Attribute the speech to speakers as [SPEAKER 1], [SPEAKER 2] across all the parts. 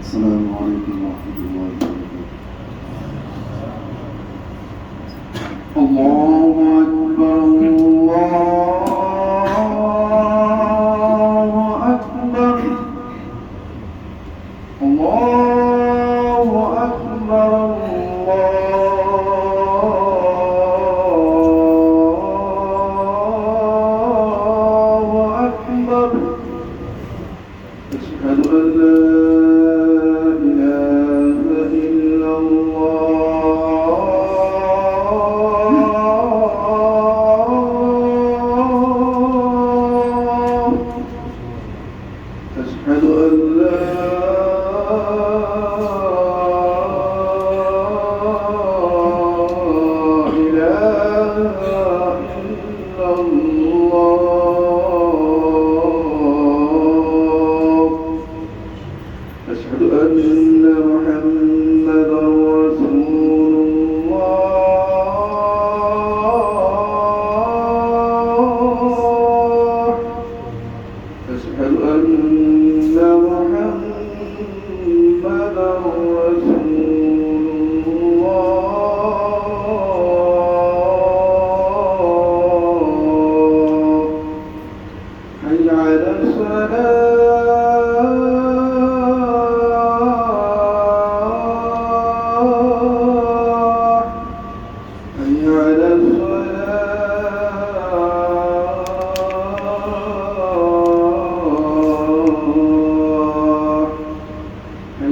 [SPEAKER 1] السلام عليكم ورحمة الله وبركاته الله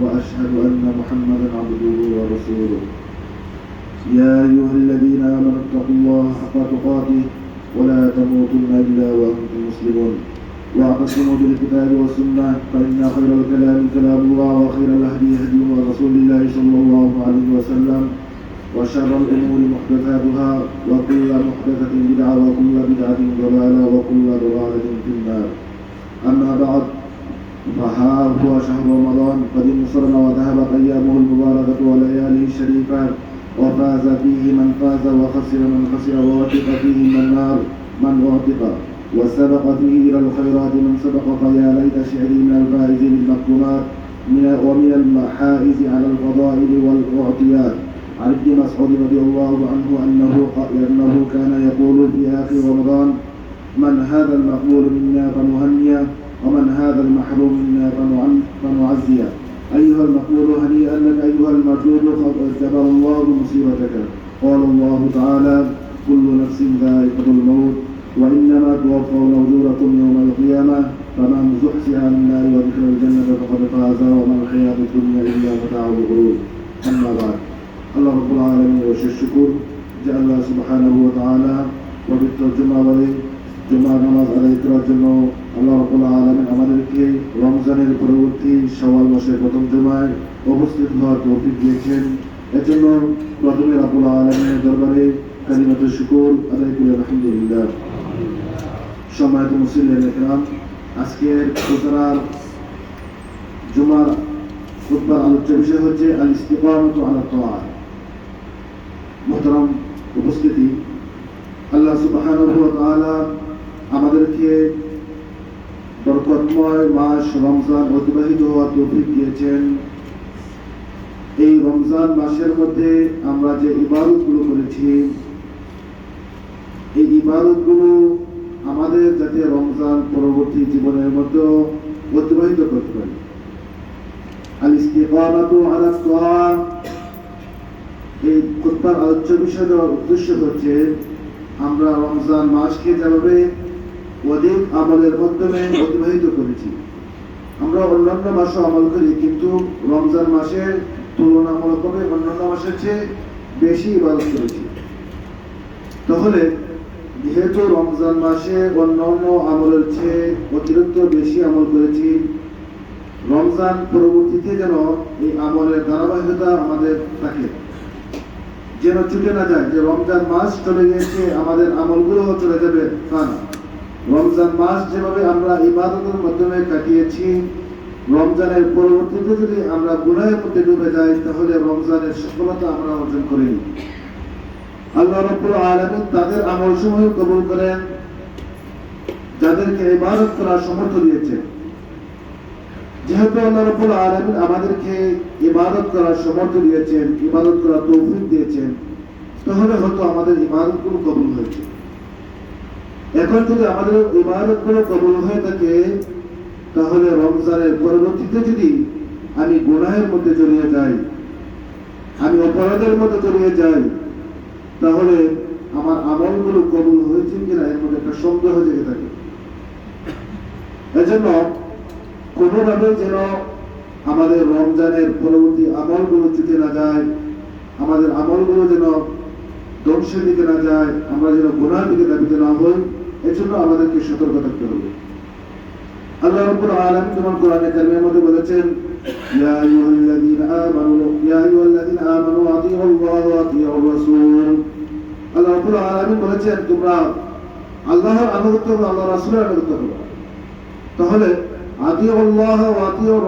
[SPEAKER 1] وأشهد أن محمدا عبده ورسوله. يا أيها الذين آمنوا اتقوا الله حق تقاته ولا تموتن إلا وأنتم مسلمون. واعتصموا بالكتاب والسنة فإن خير الكلام كلام الله وخير الهدي هدي رسول الله صلى الله عليه وسلم وشر الأمور محدثاتها وكل محدثة بدعة وكل بدعة ضلالة وكل ضلالة في النار. أما بعد فها هو شهر رمضان قد انصرنا وذهبت أيامه المباركة ولياليه الشريفة وفاز فيه من فاز وخسر من خسر ووثق فيه من نار من وثق وسبق فيه إلى الخيرات من سبق فيا ليت شعري من الفائزين المكتومات من ومن المحائز على الفضائل والأعطيات. عن ابن مسعود رضي الله عنه أنه أنه كان يقول في آخر رمضان من هذا المقبول منا فنهنيه ومن هذا المحروم منا فنعزيه أيها المقبول هنيئا لك أيها المرجول قد أجب الله مصيبتك. قال الله تعالى كل نفس ذائقة الموت وإنما توفون أجوركم يوم القيامة فمن زحزح عن النار وذكر الجنة فقد فاز وما الحياة الدنيا إلا متاع الغرور. أما بعد الله رب العالمين وش الشكر جعل الله سبحانه وتعالى وبالترجمة عليه জুমা নামাজ আদায় করার জন্য আল্লাহ রব্বুল আলমিন আমাদেরকে রমজানের পরবর্তী সওয়াল মাসের প্রথম জুমায় উপস্থিত হওয়ার তৌফিক দিয়েছেন। এর জন্য প্রথমে রব্বুল আলমিনের দরবারে কালিমাতুল শুকুর আদায় করি, আলহামদুলিল্লাহ। সম্মানিত মুসলিম একরাম আজকের খুতরার জুমার খুতবার আলোচ্য বিষয় হচ্ছে আল ইস্তিকামতু আলা তাআত মুহতারাম উপস্থিতি। আল্লাহ তাআলা আমাদেরকে বরকতময় মাস রমজান অতিবাহিত হওয়ার তৌফিক দিয়েছেন। এই রমজান মাসের মধ্যে আমরা যে ইবাদতগুলো করেছি, এই ইবাদতগুলো আমাদের যাতে রমজান পরবর্তী জীবনের মধ্যে অতিবাহিত করতে পারি। আল আলা এই খুতবার আলোচ্য বিষয় দেওয়ার উদ্দেশ্য হচ্ছে, আমরা রমজান মাসকে যেভাবে অধিক আমলের মাধ্যমে অতিবাহিত করেছি। আমরা অন্যান্য মাসে আমল করি, কিন্তু রমজান মাসের তুলনামূলকভাবে অন্যান্য মাসের চেয়ে বেশি ইবাদত করেছি। তাহলে, যেহেতু রমজান মাসে অন্যান্য আমলের চেয়ে অতিরিক্ত বেশি আমল করেছি, রমজান পরবর্তীতে যেন এই আমলের ধারাবাহিকতা আমাদের থাকে। যেন ছুটে না যায় যে রমজান মাস চলে গিয়েছে, আমাদের আমলগুলো চলে যাবে তা না। রমজান মাস যেভাবে আমরা ইবাদতের মাধ্যমে কাটিয়েছি, রমজানের পরবর্তীতে যদি আমরা গুনাহের মধ্যে ডুবে যাই, তাহলে রমজানের সফলতা আমরা অর্জন করিনি আল্লাহ রব্বুল আলামিন তাদের আমল সমূহ কবুল করেন, যাদেরকে ইবাদত করার সমর্থ দিয়েছে। যেহেতু আল্লাহ রব্বুল আলামিন আমাদেরকে ইবাদত করার সমর্থ দিয়েছেন, ইবাদত করার তৌফিক দিয়েছেন, তাহলে হয়তো আমাদের ইবাদতগুলো কবুল হয়েছে। এখন যদি আমাদের ইবাদতগুলো কবুল হয়ে থাকে, তাহলে রমজানের পরবর্তীতে যদি আমি গুনাহের মধ্যে জড়িয়ে যাই, আমি অপরাধের মধ্যে জড়িয়ে যাই, তাহলে আমার আমলগুলো কবুল হয়েছে কিনা এর মধ্যে একটা সন্দেহ জেগে থাকে। এজন্য কোনোভাবে যেন আমাদের রমজানের পরবর্তী আমলগুলো চুকে না যায়, আমাদের আমলগুলো যেন ধ্বংসের দিকে না যায়, আমরা যেন গুনার দিকে দাবিতে না হই এজন্য আমাদেরকে সতর্ক থাকতে হবে। আল্লাহ রাব্বুল আলামিন যেমন কোরআনে কারিমের মধ্যে বলেছেন, ইয়া আইয়ুহাল্লাযীনা আমানু, ইয়া আইয়ুহাল্লাযীনা আমানু আতিউল্লাহ ওয়া আতিউর রাসূল আল্লাহ রাব্বুল আলামিন বলেছেন, তোমরা আল্লাহর আনুগত্য করো আল্লাহর রাসূলের আনুগত্য করো। তাহলে আতিউল্লাহ ওয়া আতিউর